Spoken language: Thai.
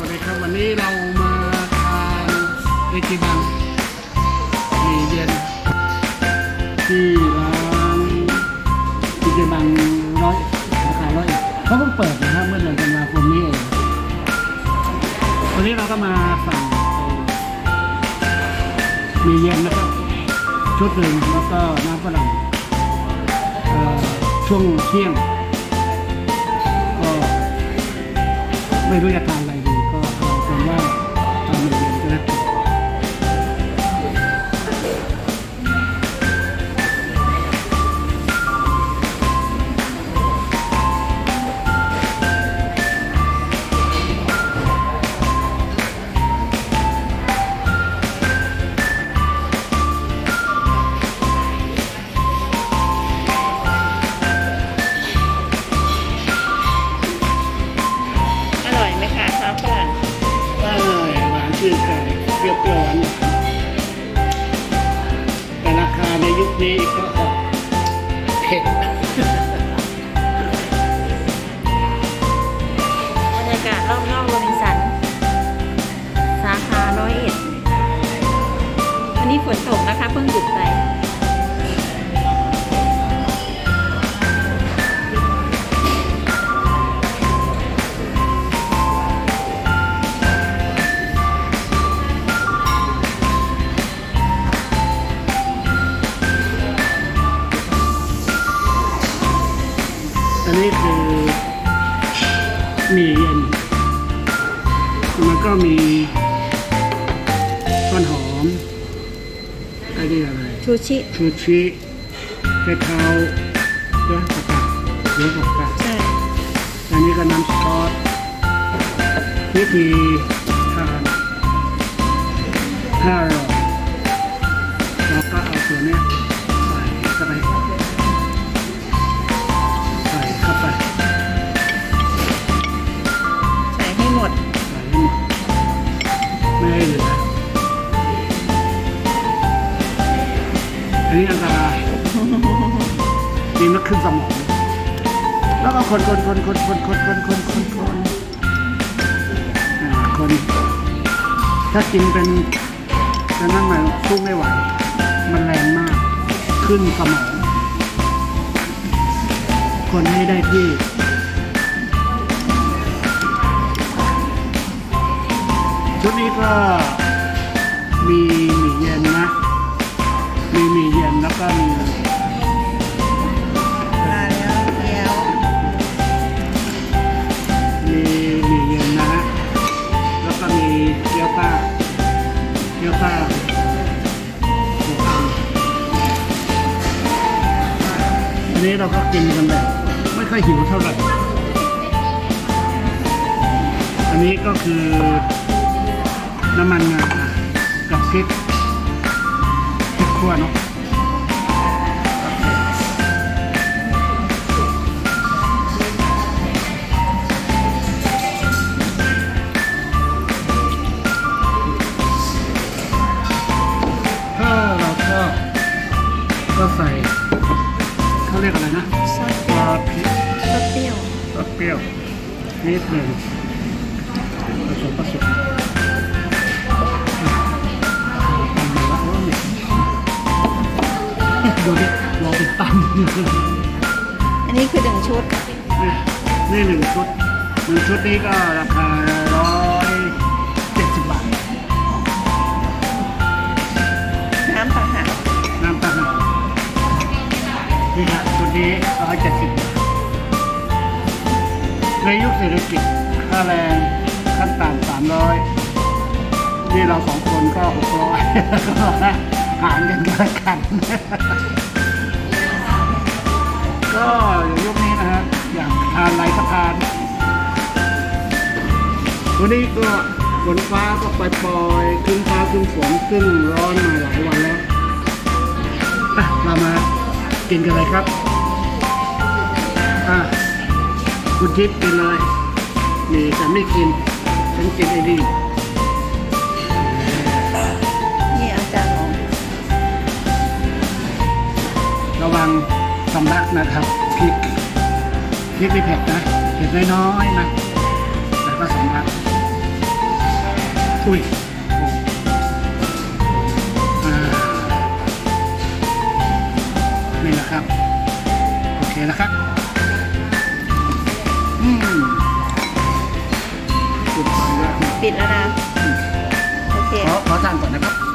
วัสดีครับวันนี้เรามาทานเอจิบังมีเย็นที่ร้านเอจิบังร้อยสาขาร้อยเขาเพิ่งเปิดนะครับเมื่อเดือนธันวาคมนี้เองวันนี้เราก็มาสั่งมีเย็นนะครับชุดหนึ่งแล้วก็น้ำฝรั่งช่วงเที่ยงก็ไม่รู้จะทานอะไร ชื่นใจเปรี้ยวๆหวานๆแต่ราคาในยุคนี้ก็เผ็ดบรรยากาศรอบนอกโรบินสัน สาขาร้อยเอ็ดวันนี้ฝนตกนะคะเพิ่งหยุดไป อันนี้คือหมี่เย็นมันก็มีต้นหอมไอ้นี่อะไรชูชิชูชิกระเท้าเนื้อผักกาดเนื้อผักกาดใช่อันนี้ก็น้ำซอสวิธีทานถ้าอร่อยเราก็เอาตัวเนี้ย อันนี้อันตรายดีมันขึ้นสมอง แล้วก็คนคนคนคนคนคนคนคนคนคนคน ถ้ากินเป็นจะนั่งใหม่สู้ไม่ไหว มันแรงมาก ขึ้นสมอง คนให้ได้ที่ชุดนี้ก็มีหมี่เย็นนะ เราก็กินกันแบบไม่ค่อยหิวเท่าไหร่ อันนี้ก็คือน้ำมันงากับพริกพริกขั่วเนาะ ปรี้ยวนิดหนึ่งผสมผสมดูดิรอเป็นตั้มอันนี้คือหนึ่งชุด นี่หนึ่งชุดหนึ่งชุดนี้ก็ราคา ในยุคเศรษฐกิจค่าแรงขั้นต่ำสามร้อยนี่เราสองคนก็หกร้อยก็หารกันก็แล้วกัน ก็อย่างยุคนี้นะฮะอยากทานอะไรก็ทานวันนี้ก็ฝนฟ้าก็ปล่อยๆครึ้มฟ้าครึ้มฝนครึ่งร้อนมาหลายวันแล้วอะเรามากินกันเลยครับ คุณทิพย์กินเลยนี่ฉันไม่กิน ฉันกินไอ้นี่นี่อาจารย์ลองระวังสำลักนะครับพริกพริกไม่เผ็ดนะเผ็ดน้อยๆนะแต่ก็สำลักอุ้ย ปิดแล้วนะ โอเค ขอขอสั่งก่อนนะครับ